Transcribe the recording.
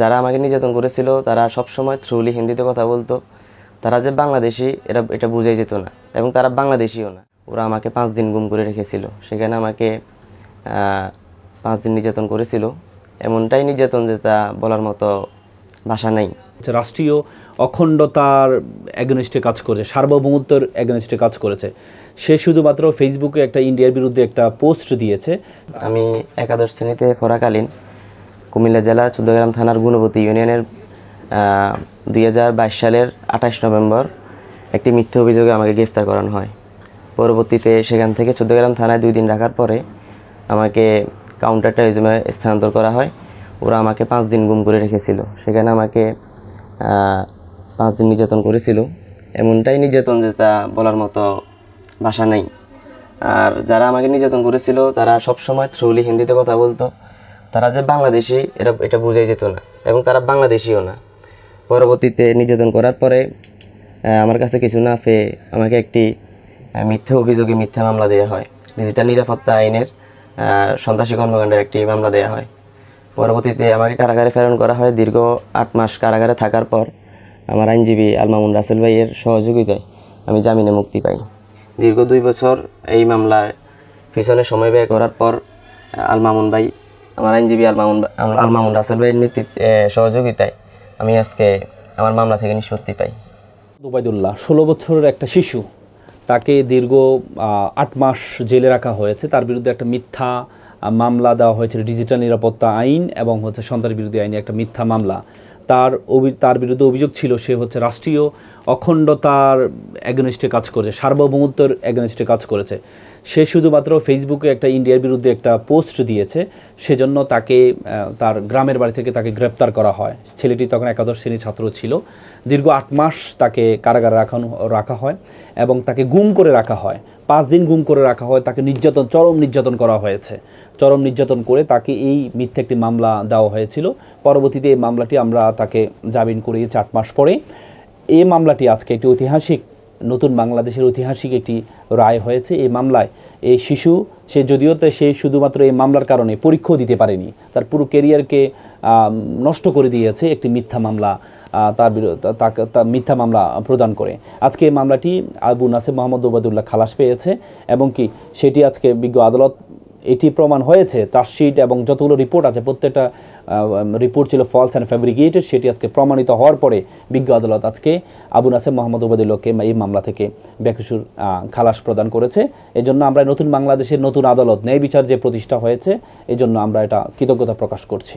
যারা আমাকে নির্যাতন করেছিল তারা সবসময় থ্রুলি হিন্দিতে কথা বলতো। তারা যে বাংলাদেশি এটা এটা বুঝাই যেত না। এবং তারা বাংলাদেশিও না। ওরা আমাকে পাঁচ দিন গুম করে রেখেছিল। সেখানে আমাকে পাঁচ দিন নির্যাতন করেছিল। এমনটাই নির্যাতন যে তা বলার মতো ভাষা নেই। হচ্ছে রাষ্ট্রীয় অখণ্ডতার এগেনস্টে কাজ করেছে সার্বভৌমত্বের এগেনস্টে কাজ করেছে। সে শুধুমাত্র ফেসবুকে একটা ইন্ডিয়ার বিরুদ্ধে একটা পোস্ট দিয়েছে। আমি একাদশ শ্রেণীতে পড়াকালীন কুমিল্লা জেলার চৌদ্দগ্রাম থানার গুণবতী ইউনিয়নের দুই হাজার বাইশ সালের আঠাশ নভেম্বর একটি মিথ্যা অভিযোগে আমাকে গ্রেফতার করানো হয়। পরবর্তীতে সেখান থেকে চৌদ্দগ্রাম থানায় দুই দিন রাখার পরে আমাকে কাউন্টার টেরিজমে স্থানান্তর করা হয়। ওরা আমাকে পাঁচ দিন গুম করে রেখেছিল। সেখানে আমাকে পাঁচ দিন নির্যাতন করেছিল। এমনটাই নির্যাতন যে তা বলার মতো ভাষা নেই। আর যারা আমাকে নির্যাতন করেছিল, তারা সবসময় থ্রুলি হিন্দিতে কথা বলতো। তারা যে বাংলাদেশি, এটা এটা বুঝাই যেত না। এবং তারা বাংলাদেশিও না। পরবর্তীতে নির্যাতন করার পরে আমার কাছে কিছু না পেয়ে আমাকে একটি মিথ্যা অভিযোগে মিথ্যা মামলা দেওয়া হয়। ডিজিটাল নিরাপত্তা আইনের সন্ত্রাসী কর্মকাণ্ডের একটি মামলা দেওয়া হয়। পরবর্তীতে আমাকে কারাগারে প্রেরণ করা হয়। দীর্ঘ আট মাস কারাগারে থাকার পর আমার আইনজীবী আলমামুন রাসেল ভাইয়ের সহযোগিতায় আমি জামিনে মুক্তি পাই। দীর্ঘ দুই বছর এই মামলার পিছনে সময় ব্যয় করার পর আলমামুন ভাই আমার আইনজীবী আলমামুন আল- আলমামুন রাসেল ভাইয়ের নেতৃত্বে সহযোগিতায় আমি আজকে আমার মামলা থেকে নিষ্পত্তি পাই। দুবাইদুল্লাহ ষোলো বছরের একটা শিশু, তাকে দীর্ঘ আট মাস জেলে রাখা হয়েছে। তার বিরুদ্ধে একটা মিথ্যা মামলা দেওয়া হয়েছিল ডিজিটাল নিরাপত্তা আইন এবং হচ্ছে সন্ত্রাস বিরোধী আইনে একটা মিথ্যা মামলা। তার তার বিরুদ্ধে অভিযোগ ছিল সে হচ্ছে রাষ্ট্রীয় অখণ্ডতার এগেনস্টে কাজ করেছে, সার্বভৌমত্বের এগেনস্টে কাজ করেছে। সে শুধুমাত্র ফেসবুকে একটা ইন্ডিয়ার বিরুদ্ধে একটা পোস্ট দিয়েছে, সেজন্য তাকে তার গ্রামের বাড়ি থেকে তাকে গ্রেপ্তার করা হয়। ছেলেটি তখন একাদশ শ্রেণির ছাত্র ছিল। দীর্ঘ আট মাস তাকে কারাগারে রাখানো, রাখা হয় এবং তাকে গুম করে রাখা হয়। পাঁচ দিন গুম করে রাখা হয়, তাকে নির্যাতন, চরম নির্যাতন করা হয়েছে। চরম নির্যাতন করে তাকে এই মিথ্যে একটি মামলা দেওয়া হয়েছিল। পরবর্তীতে এই মামলাটি আমরা তাকে জামিন করিয়েছি চার মাস পরে। এই মামলাটি আজকে একটি ঐতিহাসিক, নতুন বাংলাদেশের ঐতিহাসিক একটি রায় হয়েছে। এই মামলায় এই শিশু, সে যদিও সে শুধুমাত্র এই মামলার কারণে পরীক্ষাও দিতে পারেনি, তার পুরো কেরিয়ারকে নষ্ট করে দিয়েছে একটি মিথ্যা মামলা। তার বিরুদ্ধে তাকে মিথ্যা মামলা প্রদান করে। আজকে এই মামলাটি আবু নাসির মোহাম্মদ ওবায়দুল্লাহ খালাস পেয়েছে, এবং কি সেটি আজকে বিজ্ঞ আদালত, এটি প্রমাণ হয়েছে, চার্জশিট এবং যতগুলো রিপোর্ট আছে, প্রত্যেকটা রিপোর্ট ছিল ফলস অ্যান্ড ফ্যাব্রিকেটেড সেটি আজকে প্রমাণিত হওয়ার পরে বিজ্ঞ আদালত আজকে আবু নাসের মোহাম্মদ ওবায়দুল্লাহকে এই মামলা থেকে বেকসুর খালাস প্রদান করেছে। এই জন্য আমরা নতুন বাংলাদেশের নতুন আদালত, ন্যায় বিচার যে প্রতিষ্ঠা হয়েছে এই জন্য আমরা এটা কৃতজ্ঞতা প্রকাশ করছি।